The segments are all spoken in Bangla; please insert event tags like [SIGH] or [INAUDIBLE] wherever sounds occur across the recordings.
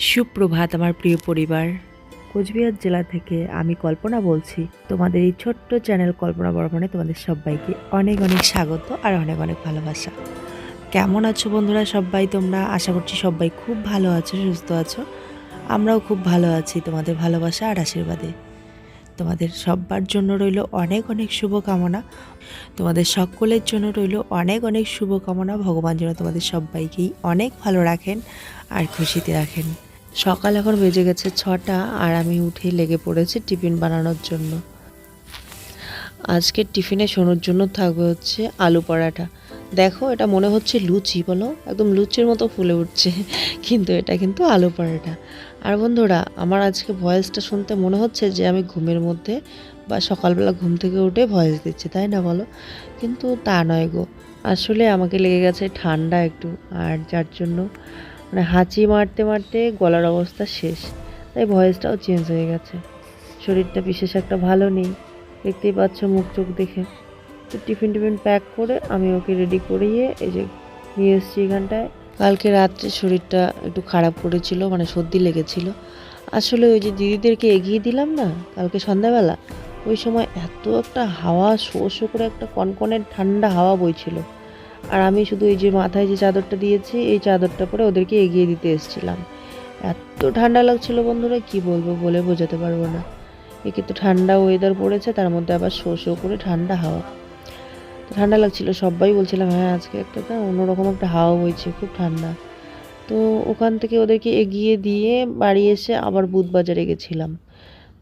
সুপ্রভাত আমার প্রিয় পরিবার। কোচবিহার জেলা থেকে আমি কল্পনা বলছি। তোমাদের এই ছোট্ট চ্যানেল কল্পনা বর্মনে তোমাদের সবাইকে অনেক অনেক স্বাগত আর অনেক অনেক ভালোবাসা। কেমন আছো বন্ধুরা সবাই? তোমরা আশা করছি সবাই খুব ভালো আছো, সুস্থ আছো। আমরাও খুব ভালো আছি তোমাদের ভালোবাসা আর আশীর্বাদে। তোমাদের সবার জন্য রইল অনেক অনেক শুভকামনা। তোমাদের সকলের জন্য রইল অনেক অনেক শুভকামনা। ভগবান যেন তোমাদের সবাইকেই অনেক ভালো রাখেন আর খুশিতে রাখেন। সকাল এখন বেজে গেছে ছটা আর আমি উঠে লেগে পড়েছি টিফিন বানানোর জন্য। আজকের টিফিনে শোনোর জন্য থাকবে হচ্ছে আলু পরাঠা। দেখো, এটা মনে হচ্ছে লুচি, বলো? একদম লুচির মতো ফুলে উঠছে, কিন্তু এটা কিন্তু আলু পরাঠা। আর বন্ধুরা, আমার আজকে ভয়েসটা শুনতে মনে হচ্ছে যে আমি ঘুমের মধ্যে বা সকালবেলা ঘুম থেকে উঠে ভয়েস দিচ্ছি, তাই না বলো? কিন্তু তা নয় গো। আসলে আমাকে লেগে গেছে ঠান্ডা একটু, আর যার জন্য মানে হাঁচি মারতে মারতে গলার অবস্থা শেষ। তাই ভয়েসটাও চেঞ্জ হয়ে গেছে। শরীরটা বিশেষ একটা ভালো নেই। দেখতেই পাচ্ছ মুখ চোখ দেখে। তো টিফিন টিফিন প্যাক করে আমি ওকে রেডি করিয়ে এই যে নিয়ে এসেছি এখানটায়। কালকে রাত্রে শরীরটা একটু খারাপ করেছিল মানে সর্দি লেগেছিল। আসলে ওই যে দিদিদেরকে এগিয়ে দিলাম না, কালকে সন্ধ্যাবেলা, ওই সময় এত একটা হাওয়া, শো শো করে একটা কনকনের ঠান্ডা হাওয়া বইছিল। আর আমি শুধু এই যে মাথায় যে চাদরটা দিয়েছি, এই চাদরটা পরে ওদেরকে এগিয়ে দিতে এসেছিলাম। এত ঠান্ডা লাগছিল বন্ধুরা, কি বলব বলে বোঝাতে পারব না। একে তো ঠান্ডা ওয়েদার পড়েছে, তার মধ্যে আবার শো শো করে ঠান্ডা হাওয়া। ঠান্ডা লাগছিল, সবাই বলছিলাম হ্যাঁ আজকে একটা না অন্যরকম একটা হাওয়া বইছে, খুব ঠান্ডা। তো ওখান থেকে ওদেরকে এগিয়ে দিয়ে বাড়ি এসে আবার বুধবাজারে গেছিলাম।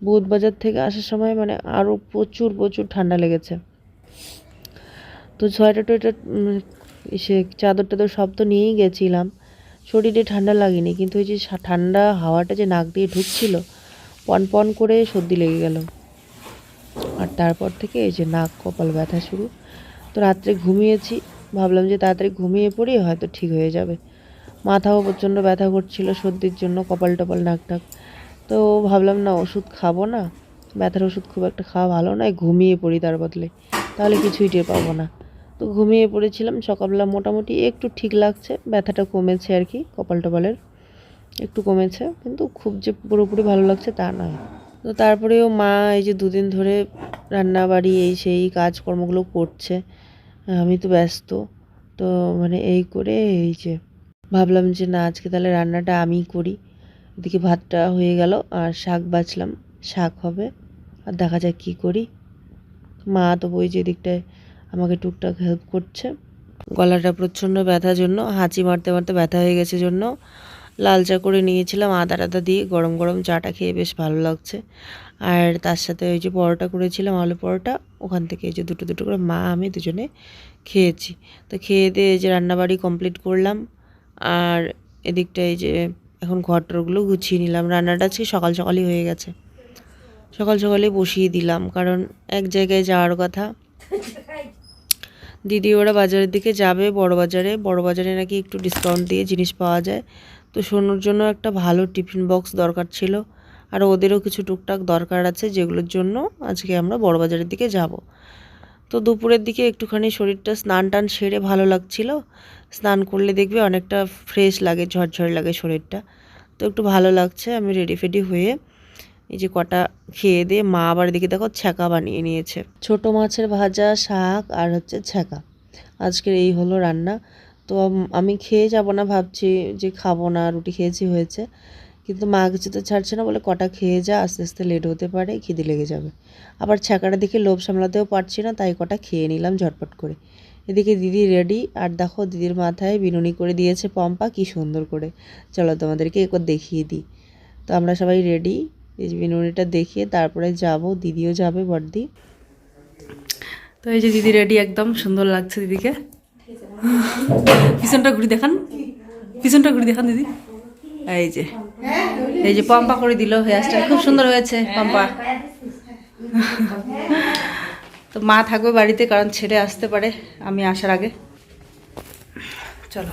বুধবাজার থেকে আসার সময় মানে আরও প্রচুর প্রচুর ঠান্ডা লেগেছে। তো সোয়েটার টোয়েটার সে চাদর টাদর সব তো নিয়েই গেছিলাম। শরীরে ঠান্ডা লাগেনি, কিন্তু ওই যে ঠান্ডা হাওয়াটা যে নাক দিয়ে ঢুকছিল, পন করে সর্দি লেগে গেল। আর তারপর থেকে এই যে নাক, কপাল ব্যথা শুরু। তো রাত্রে ঘুমিয়েছি, ভাবলাম যে তাড়াতাড়ি ঘুমিয়ে পড়ি হয়তো ঠিক হয়ে যাবে। মাথাও প্রচণ্ড ব্যথা করছিল, সর্দির জন্য কপাল টপাল নাক টাক তো ভাবলাম, না, ওষুধ খাব না। ব্যথার ওষুধ খুব একটা খাওয়া ভালো নয়, ঘুমিয়ে পড়ি তার বদলে। তাহলে কিছুই টের পাবো না। তো ঘুমিয়ে পড়েছিলাম। সকালবেলা মোটামুটি একটু ঠিক লাগছে, ব্যথাটা কমেছে আর কি, কপাল টপালের একটু কমেছে, কিন্তু খুব যে পুরোপুরি ভালো লাগছে তা নয়। তো তারপরেও মা এই যে দুদিন ধরে রান্না বাড়ি এই সেই কাজকর্মগুলো করছে, আমি তো ব্যস্ত। তো মানে এই করে এই যে ভাবলাম যে না, আজকে তাহলে রান্নাটা আমিই করি। এদিকে ভাতটা হয়ে গেল, আর শাক বাছলাম, শাক হবে, আর দেখা যাক কী করি। মা তো ওই যে দিকটায় আমাকে টুকটাক হেল্প করছে। গলাটা প্রচণ্ড ব্যথার জন্য, হাঁচি মারতে মারতে ব্যথা হয়ে গেছে জন্য। লাল চা করে নিয়েছিলাম, আদা টাদা দিয়ে গরম গরম চাটা খেয়ে বেশ ভালো লাগছে। আর তার সাথে ওই যে পরোটা করেছিলাম, আলু পরোটা, ওখান থেকে এই যে দুটো দুটো করে মা, আমি দুজনে খেয়েছি। তো খেয়ে দিয়ে এই যে রান্নাবাড়ি কমপ্লিট করলাম। আর এদিকটা এই যে এখন ঘরটরগুলো গুছিয়ে নিলাম। রান্নাটা আজকে সকাল সকালই হয়ে গেছে। সকাল সকালে বসিয়ে দিলাম, কারণ এক জায়গায় যাওয়ার কথা। [LAUGHS] দিদি ওরা বাজারের দিকে যাবে, বড় বাজারে। বড় বাজারে নাকি একটু ডিসকাউন্ট দিয়ে জিনিস পাওয়া যায়। তো সোনুর জন্য একটা ভালো টিফিন বক্স দরকার ছিল। আর ওদেরও কিছু টুকটাক দরকার আছে যেগুলোর জন্য আজকে আমরা বড় বাজারের দিকে যাব। তো দুপুরের দিকে একটুখানি শরীরটা স্নান টান সেরে ভালো লাগছিল। স্নান করলে দেখবে অনেকটা ফ্রেশ লাগে, ঝরঝর লাগে শরীরটা। তো একটু ভালো লাগছে, আমি রেডি ফেডি হয়ে এই যে কটা খেয়ে দিয়ে মা আবার এদিকে দেখো ছ্যাঁকা বানিয়ে নিয়েছে। ছোট মাছের ভাজা, শাক আর হচ্ছে ছ্যাঁকা। আজকের এই হলো রান্না। তো আমি খেয়ে যাব না ভাবছি যে খাব না, রুটি খেয়েছি হয়েছে। কিন্তু মা কিছু তো ছাড়ছে না, বলে কটা খেয়ে যা, আস্তে আস্তে লেট হতে পারে, খিদে লেগে যাবে। আবার ছ্যাঁকাটা দেখে লোভ সামলাতেও পারছি না, তাই কটা খেয়ে নিলাম ঝটপট করে। এদিকে দিদি রেডি আর দেখো দিদির মাথায় বিনুনি করে দিয়েছে পম্পা, কি সুন্দর করে। চলো তোমাদেরকে একবার দেখিয়ে দিই। তো আমরা সবাই রেডি এই বিনুনিটা দেখিয়ে তারপরে যাব, দিদিও যাবে বড়দি তো এই যে দিদি রেডি একদম, সুন্দর লাগছে দিদিকে। পিছনটা ঘুরি দেখান। পিছনটা ঘুরি দেখান দিদি। এই যে। এই যে পাম্পা করে দিল, হেয়ারস্টাইল খুব সুন্দর হয়েছে, পাম্পা। তো মা থাকবে বাড়িতে, কারণ ছেড়ে আসতে পারে, আমি আসার আগে। চলো।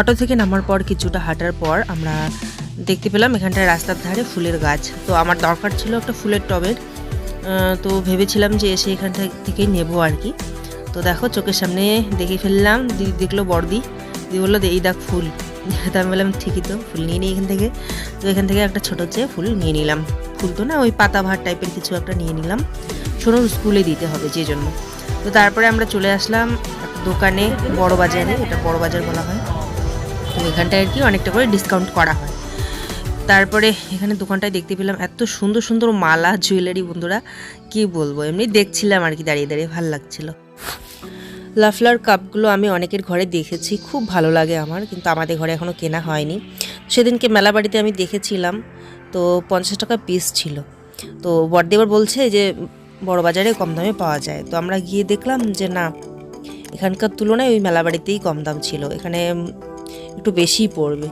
অটো থেকে নামার পর কিছুটা হাঁটার পর আমরা দেখতে পেলাম এখানটায় রাস্তার ধারে ফুলের গাছ। তো আমার দরকার ছিল একটা ফুলের টবের। তো ভেবেছিলাম যে এসে এখানটা থেকেই নেব আর কি। তো দেখো চোখের সামনে দেখে ফেললাম দিদি দেখল বড়দি। দিদি বলল এই দেখ ফুল। [LAUGHS] তো আমি বললাম, ঠিকই তো, ফুল নিয়ে নিই এখান থেকে। তো এখান থেকে একটা ছোটো চেয়ে ফুল নিয়ে নিলাম। ফুল তো না, ওই পাতা ভাত টাইপের কিছু একটা নিয়ে নিলাম। শোনো, স্কুলে দিতে হবে যে জন্য। তো তারপরে আমরা চলে আসলাম দোকানে, বড় বাজারে, এটা বড় বাজার বলা হয়। তো এখানটায় আর কি অনেকটা করে ডিসকাউন্ট করা হয়। তারপরে এখানে দোকানটায় দেখতে পেলাম, এত সুন্দর সুন্দর মালা জুয়েলারি বন্ধুরা, কি বলব? এমনি দেখছিলাম আর কি, দাঁড়িয়ে দাঁড়িয়ে, ভালো লাগছিল। লাফলার কাপগুলো আমি অনেকের ঘরে দেখেছি, খুব ভালো লাগে আমার, কিন্তু আমাদের ঘরে এখনও কেনা হয়নি। সেদিনকে মেলা বাড়িতে আমি দেখেছিলাম, তো পঞ্চাশ টাকা পিস ছিল। তো বড়দেবার বলছে যে, বড় বাজারে কম দামে পাওয়া যায়। তো আমরা গিয়ে দেখলাম যে, না, এখানকার তুলনায় ওই মেলা বাড়িতেই কম দাম ছিল। এখানে একটু বেশিই পড়বে।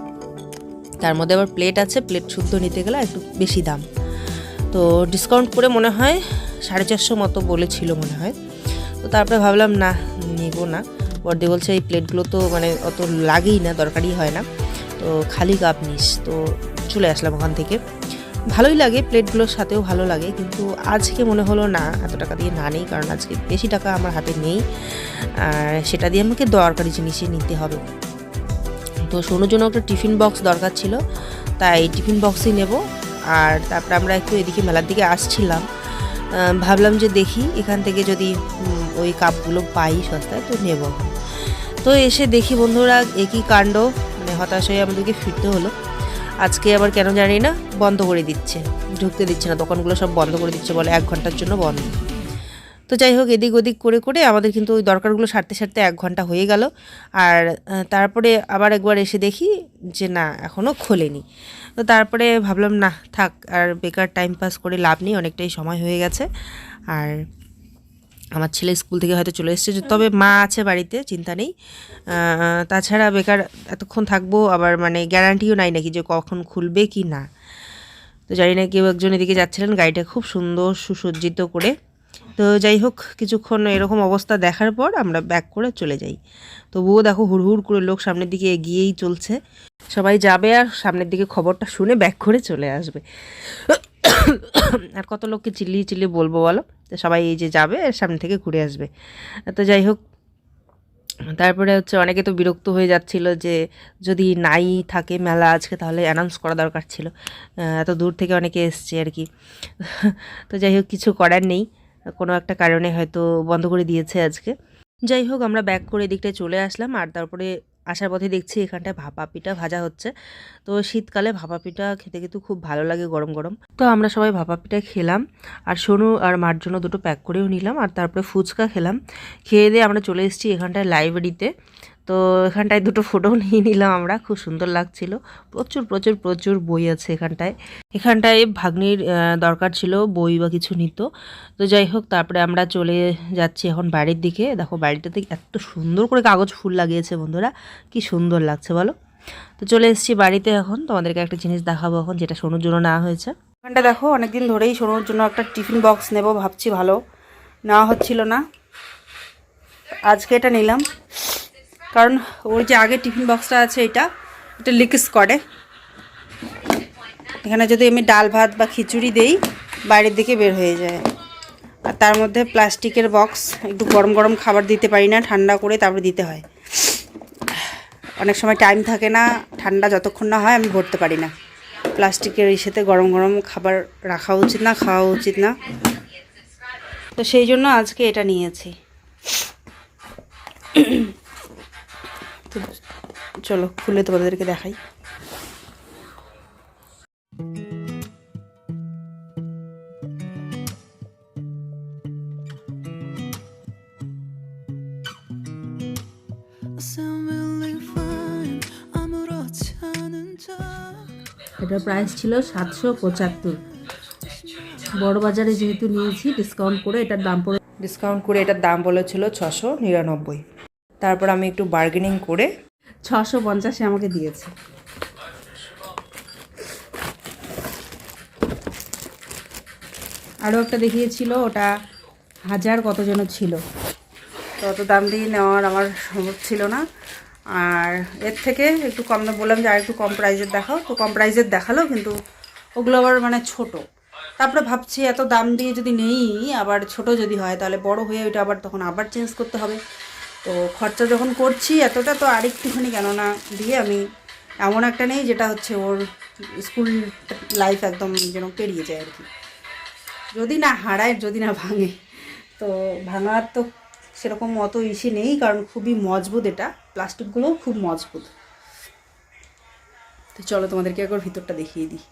তার মধ্যে আবার প্লেট আছে প্লেট শুদ্ধ নিতে গেলে একটু বেশি দাম। তো ডিসকাউন্ট করে মনে হয় সাড়ে চারশো মতো বলেছিল মনে হয়। তো তারপরে ভাবলাম, না নিব না। বর্দি বলছে, এই প্লেটগুলো তো মানে অত লাগেই না, দরকারই হয় না। তো খালি কাপ নিস। তো চলে আসলাম ওখান থেকে। ভালোই লাগে, প্লেটগুলোর সাথেও ভালো লাগে, কিন্তু আজকে মনে হলো, না, এত টাকা দিয়ে না নেই, কারণ আজকে বেশি টাকা আমার হাতে নেই। আর সেটা দিয়ে আমাকে দরকারি জিনিসই নিতে হবে। তো সোনুর জন্য একটা টিফিন বক্স দরকার ছিল, তাই টিফিন বক্সই নেব। আর তারপরে আমরা একটু এদিকে মেলার দিকে আসছিলাম। ভাবলাম যে দেখি, এখান থেকে যদি ওই কাপগুলো পাই সস্তায়, তো নেব। তো এসে দেখি বন্ধুরা, একই কাণ্ড মানে হতাশ হয়ে আমাদেরকে ফিরতে হলো। আজকে আবার কেন জানি না, বন্ধ করে দিচ্ছে। ঢুকতে দিচ্ছে না, দোকানগুলো সব বন্ধ করে দিচ্ছে বলে এক ঘণ্টার জন্য বন্ধ। তো যাই হোক, এদিক ওদিক করে করে আমাদের কিন্তু ওই দরকারগুলো সারতে সারতে এক ঘণ্টা হয়ে গেল। আর তারপরে আবার একবার এসে দেখি যে না এখনও খোলেনি। তো তারপরে ভাবলাম, না, থাক, আর বেকার টাইম পাস করে লাভ নেই, অনেকটাই সময় হয়ে গেছে। আর আমার ছেলে স্কুল থেকে হয়তো চলে এসেছে, তবে মা আছে বাড়িতে, চিন্তা নেই। তাছাড়া বেকার এতক্ষণ থাকব, আবার মানে গ্যারান্টিও নাই নাকি যে কখন খুলবে কি না। তো জানি না কেউ একজন এদিকে যাচ্ছিলেন, গাড়িটা খুব সুন্দর সুসজ্জিত করে। তো যাই হোক, কিছুক্ষণ এরকম অবস্থা দেখার পর আমরা ব্যাক করে চলে যাই। তবুও দেখো হুড়হুড় করে লোক সামনের দিকে এগিয়েই চলছে। সবাই যাবে আর সামনের দিকে খবরটা শুনে ব্যাক করে চলে আসবে। আর কত লোককে চিল্লিয়ে চিল্লিয়ে বলব বলো? তো সবাই এই যে যাবে সামনে থেকে ঘুরে আসবে। তো যাই হোক, তারপরে হচ্ছে অনেকে তো বিরক্ত হয়ে যাচ্ছিল যে যদি নাই থাকে মেলা আজকে, তাহলে অ্যানাউন্স করা দরকার ছিল। এত দূর থেকে অনেকে এসছে আর কি। তো যাই হোক, কিছু করার নেই। কোনো একটা কারণে হয়তো বন্ধ করে দিয়েছে আজকে। যাই হোক, আমরা ব্যাক করে এদিকটায় চলে আসলাম আর তারপরে আসার পথে দেখছি এখানটায় ভাপা পিঠা ভাজা হচ্ছে। তো শীতকালে ভাপা পিঠা খেতে কিন্তু খুব ভালো লাগে গরম গরম। তো আমরা সবাই ভাপা পিঠা খেলাম আর সোনু আর মার জন্য দুটো প্যাক করেও নিলাম আর তারপরে ফুচকা খেলাম। খেয়ে দিয়ে আমরা চলে এসেছি এখানটায় লাইব্রেরিতে তো এখানটায় দুটো ফটো নিয়ে নিলাম আমরা, খুব সুন্দর লাগছিল। প্রচুর প্রচুর প্রচুর বই আছে এখানটায়। এখানটায় ভাগ্নির দরকার ছিল বই বা কিছু নিত। তো যাই হোক, তারপরে আমরা চলে যাচ্ছি এখন বাড়ির দিকে। দেখো বাড়িটাতে এত সুন্দর করে কাগজ ফুল লাগিয়েছে বন্ধুরা, কি সুন্দর লাগছে বলো। তো চলে এসেছি বাড়িতে এখন, তোমাদেরকে একটা জিনিস দেখাবো এখন, যেটা সোনুর জন্য নেওয়া হয়েছে। এখানটা দেখো, অনেকদিন ধরেই সোনুর জন্য একটা টিফিন বক্স নেব, ভাবছি ভালো। নেওয়া হচ্ছিল না। আজকে এটা নিলাম। কারণ ওর যে আগের টিফিন বক্সটা আছে এটা এটা লিকেজ করে। এখানে যদি আমি ডাল ভাত বা খিচুড়ি দেই, বাইরের দিকে বের হয়ে যায়। আর তার মধ্যে প্লাস্টিকের বক্স, একটু গরম গরম খাবার দিতে পারি না, ঠান্ডা করে তারপরে দিতে হয়। অনেক সময় টাইম থাকে না, ঠান্ডা যতক্ষণ না হয় আমি ভরতে পারি না। প্লাস্টিকের ইসেতে গরম গরম খাবার রাখা উচিত না, খাওয়া উচিত না। তো সেই জন্য আজকে এটা নিয়েছি। তো চলো খুলে তোমাদেরকে দেখাই। এটার প্রাইস ছিল সাতশো পঁচাত্তর। বড় বাজারে যেহেতু নিয়েছি ডিসকাউন্ট করে এটার দাম পড়ে ডিসকাউন্ট করে এটার দাম বলেছিল ছশো নিরানব্বই। তারপর আমি একটু বার্গেনিং করে ছশো পঞ্চাশে আমাকে দিয়েছে। আরও একটা দেখিয়েছিল, ওটা হাজার কত যেন ছিল। তো অত দাম দিয়ে নেওয়ার আমার সম্ভব ছিল না। আর এর থেকে একটু কম বললাম যে আর একটু কম প্রাইজের দেখাও। তো কম প্রাইজের দেখাল, কিন্তু ওগুলো আবার মানে ছোট। তারপরে ভাবছি এত দাম দিয়ে যদি নেই, আবার ছোট যদি হয়, তাহলে বড় হয়ে ওইটা আবার তখন আবার চেঞ্জ করতে হবে। তো খরচা যখন করছি, এতটা তো আরেকটুখানি কেননা দিয়ে আমি এমন একটা নেই যেটা হচ্ছে ওর স্কুল লাইফ একদম যেন পেরিয়ে যায় আর কি। যদি না হারায়, যদি না ভাঙে। তো ভাঙার তো সেরকম অত ইসে নেই, কারণ খুবই মজবুত এটা। প্লাস্টিকগুলোও খুব মজবুত। তো চলো তোমাদেরকে একবার ভিতরটা দেখিয়ে দিই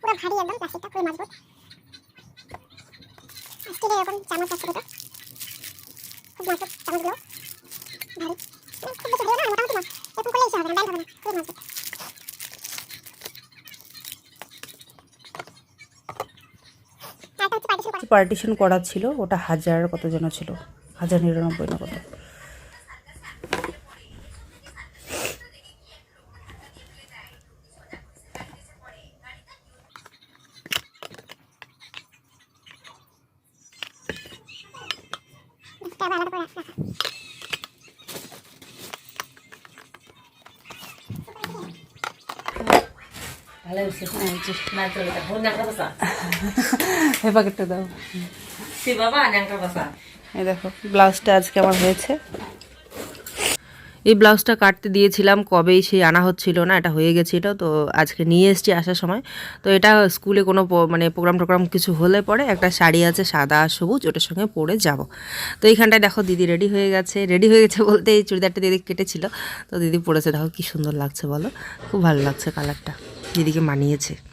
পুরো ভারী খুবই মজবুত স্টিলের এরকম চামচ আছে খুব চামচগুলো ভারী। খুব বেশি না, মোটামুটি মজবুত এরকম করলে হবে না না, খুব পার্টিশন করা ছিল, ওটা হাজার কত যেন ছিল, হাজার নিরানব্বই না কত এটা আবার আলাদা করে রাখা এই [LAUGHS] প্যাকেটটা দাও। এই দেখো ব্লাউজটা আজকে আমার হয়েছে। এই ব্লাউজটা কাটতে দিয়েছিলাম কবেই সেই আনা হচ্ছিল না এটা হয়ে গেছে এটা তো আজকে নিয়ে এসেছি আসার সময়। তো এটা স্কুলে কোনো প- মানে প্রোগ্রাম টোগ্রাম কিছু হলে পরে একটা শাড়ি আছে সাদা সবুজ ওটার সঙ্গে পরে যাব। তো এইখানটায় দেখো দিদি রেডি হয়ে গেছে। রেডি হয়ে গেছে বলতে এই চুড়িদারটা দিদি কেটেছিল। তো দিদি পরেছে দেখো কি সুন্দর লাগছে বলো। খুব ভালো লাগছে কালারটা। দিদিকে মানিয়েছে।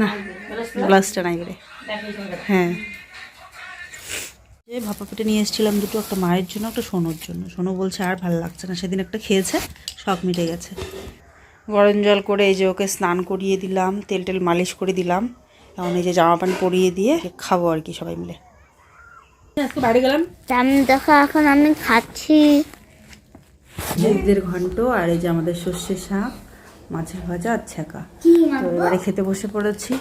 না ব্লাউজটা নাই রে। হ্যাঁ। যে ভাপা পিঠে নিয়ে এসেছিলাম দুটো একটা মায়ের জন্য একটা সোনোর জন্য। সোনো বলছে আর ভালো লাগছে না। সেদিন একটা খেয়েছে শখ মিটে গেছে। গরম জল করে এই যে ওকে স্নান করিয়ে দিলাম তেল টেল মালিশ করে দিলাম। এখন এই যে জামা প্যান্ট পরিয়ে দিয়ে খাব আর কি সবাই মিলে। আজকে বাড়ি গেলাম। দেখো এখন আমি খাচ্ছি। মুগদের ঘন্ট আর এই যে আমাদের সর্ষের শাক। মাছের ভাজা আর ছ্যাঁকা। তো এবারে খেতে বসে পড়েছি।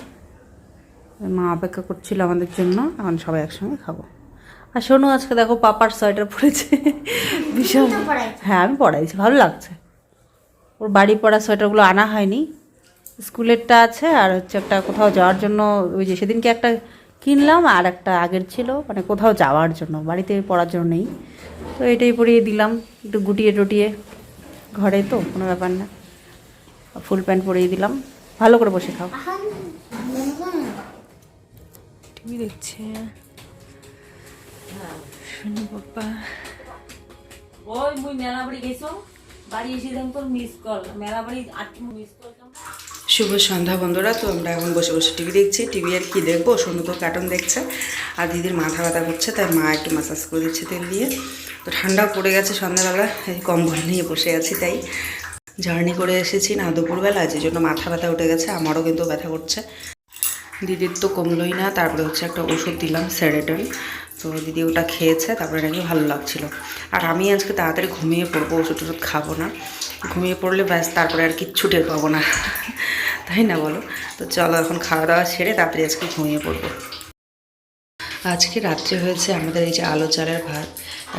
মা অপেক্ষা করছিল আমাদের জন্য এখন সবাই একসঙ্গে খাব। আর শোনো আজকে দেখো পাপার সোয়েটার পরেছে। [LAUGHS] ভীষণ হ্যাঁ আমি পড়াইছি ভালো লাগছে। ওর বাড়ি পড়া সোয়েটারগুলো আনা হয়নি। স্কুলেরটা আছে আর হচ্ছে একটা কোথাও যাওয়ার জন্য ওই যে সেদিনকে একটা কিনলাম আর একটা আগের ছিল মানে কোথাও যাওয়ার জন্য বাড়িতে পড়ার জন্য নেই। তো এটাই পরিয়ে দিলাম একটু গুটিয়ে টুটিয়ে। ঘরে তো কোনো ব্যাপার না। ফুল প্যান্ট পরিয়ে দিলাম। ভালো করে বসে খাও। টিভি দেখছে। শোনো বাবা ওই মুই মেলা বাড়ি গেছো। বাড়ি এসে দেখো তোর মিস কল মেলা বাড়ি আট মিস কল শুভ সন্ধ্যা বন্ধুরা তো আমরা এখন বসে বসে টিভি দেখছি। টিভি আর কি দেখব? সোনু তো কার্টুন দেখছে। আর দিদির মাথা ব্যথা করছে তাই মা একটু মাসাজ করে দিচ্ছে তেল দিয়ে। তো ঠান্ডাও পড়ে গেছে সন্ধ্যাবেলা এই কম্বল নিয়ে বসে আছি তাই। জার্নি করে এসেছি না দুপুরবেলা, যে জন্য মাথা ব্যথা উঠে গেছে, আমারও কিন্তু ব্যথা করছে। দিদির তো কমলোই না, তারপরে হচ্ছে একটা ওষুধ দিলাম স্যারেডল তো দিদি ওটা খেয়েছে, তারপরে নাকি ভালো লাগছিল। আর আমি আজকে তাড়াতাড়ি ঘুমিয়ে পড়ব, ওষুধ টষুধ খাব না। ঘুমিয়ে পড়লে ব্যাস, তারপরে আর কিচ্ছু টের পাবো না। তাই না বলো? তো চলো এখন খাওয়া দাওয়া সেরে তাড়াতাড়ি আজকে ঘুমিয়ে পড়ব। আজকে রাত্রে হয়েছে আমাদের এই যে আলো চালের ভাত।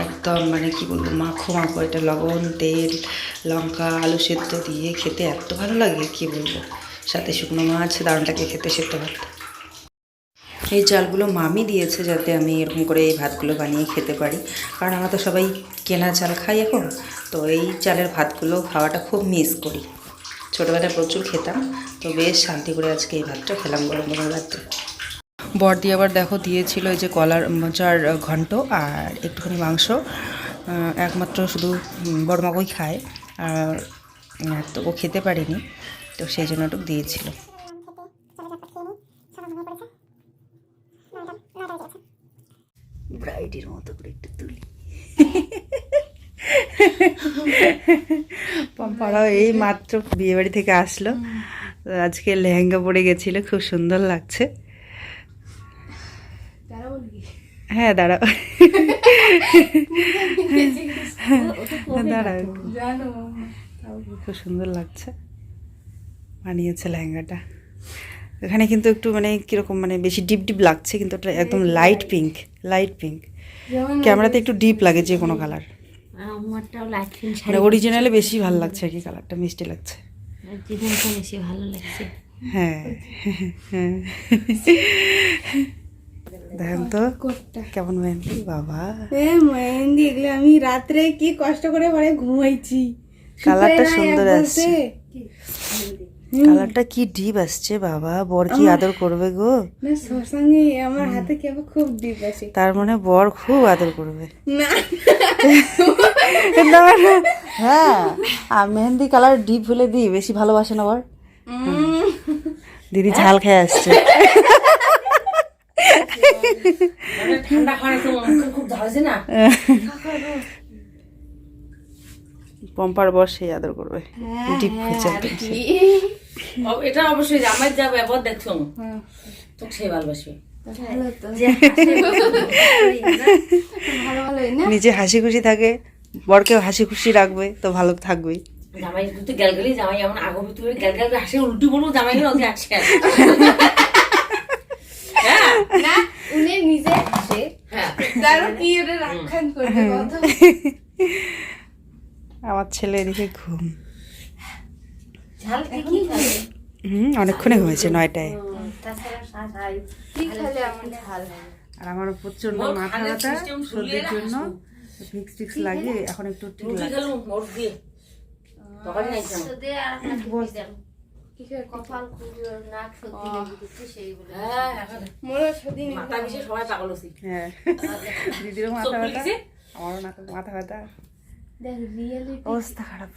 একদম মানে কি বলব, মাখো মাখো, এটা লবণ, তেল, লঙ্কা, আলু সেদ্ধ দিয়ে খেতে এত ভালো লাগে, কি বলব? সাথে শুকনো মাছ, দারুণটাকে খেতে সেদ্ধ ভাত। এই চালগুলো মামি দিয়েছে যাতে আমি এরকম করে এই ভাতগুলো বানিয়ে খেতে পারি। কারণ আমরা তো সবাই কেনা চাল খাই এখন, তো এই চালের ভাতগুলো খাওয়াটা খুব মিস করি। ছোটোবেলায় প্রচুর খেতাম, তো বেশ শান্তি করে আজকে এই ভাতটা খেলাম গরম গরম রাত্রে। বর্দি আবার দেখো দিয়েছিল এই যে কলার মোচার ঘন্ট আর একটুখানি মাংস। একমাত্র শুধু উম, বড় মাকই খায় আর তো ও খেতে পারেনি তো সেই জন্য একটু দিয়েছিল। ব্রাইডের মতো করে একটু তুলি। পম্পারাও এই মাত্র বিয়েবাড়ি থেকে আসলো। তো আজকে লেহেঙ্গা পরে গেছিল খুব সুন্দর লাগছে। হ্যাঁ দাঁড়াও। [LAUGHS] দাঁড়াও খুব সুন্দর লাগছে। বানিয়েছে লেহেঙ্গাটা। এখানে কিন্তু একটু মানে কীরকম মানে বেশি ডিপ ডিপ লাগছে কিন্তু ওটা একদম লাইট পিঙ্ক লাইট পিঙ্ক। ক্যামেরাতে একটু ডিপ লাগে যে কোনো কালার। মানে অরিজিনালে বেশি ভালো লাগছে আর কি কালারটা মিষ্টি লাগছে। বেশি ভালো লাগছে। হ্যাঁ হ্যাঁ। [LAUGHS] দেখেন তো। কেমন মেহেন্দি? বাবা। এ মেহেন্দি এগুলো আমি রাত্রে কি কষ্ট করে পরে ঘুমাইছি। কালারটা সুন্দর আসছে। কালারটা কি ডিপ আসছে বাবা। বর কি আদর করবে গো? না সঙ্গে আমার হাতে কি খুব ডিপ আছে তার মানে বর খুব আদর করবে। না। হ্যাঁ আর মেহেন্দি কালার ডিপ হলে দিই বেশি ভালোবাসে না বর? দিদি ঝাল খেয়ে আসছে ঠান্ডা খাওয়ার তো মুখে খুব ধরেছে না পম্পার বর সেই আদর করবে ডিপ এটা অবশ্যই আমার যা ব্যবহার দেখছ তো সে ভালোবাসবে নিজে হাসি খুশি থাকে বরকেও হাসি খুশি রাখবে তো ভালো থাকবেই জামাই তুই গেল গেলি জামাই এমন আগবে তুই গেল গেল হাসে উল্টি বলব জামাই গেলে ওকে হাসে হ্যাঁ উনি নিজে হ্যাঁ। তারও কি ওটা রাখান করবে কত আমার ছেলে এদিকে ঘুম। হুম অনেকক্ষণে হয়েছে নয়টায়। হয়। আর আমার প্রচণ্ড মাথা ব্যথা সর্দির জন্য। ফিক্স টিক্স লাগে এখন একটু ঠিক লাগে দিদিরও মাথা চোখ ব্যথা? আমারও মাথা মাথা ব্যথা। দেখ রিয়েলি অবস্থা খারাপ।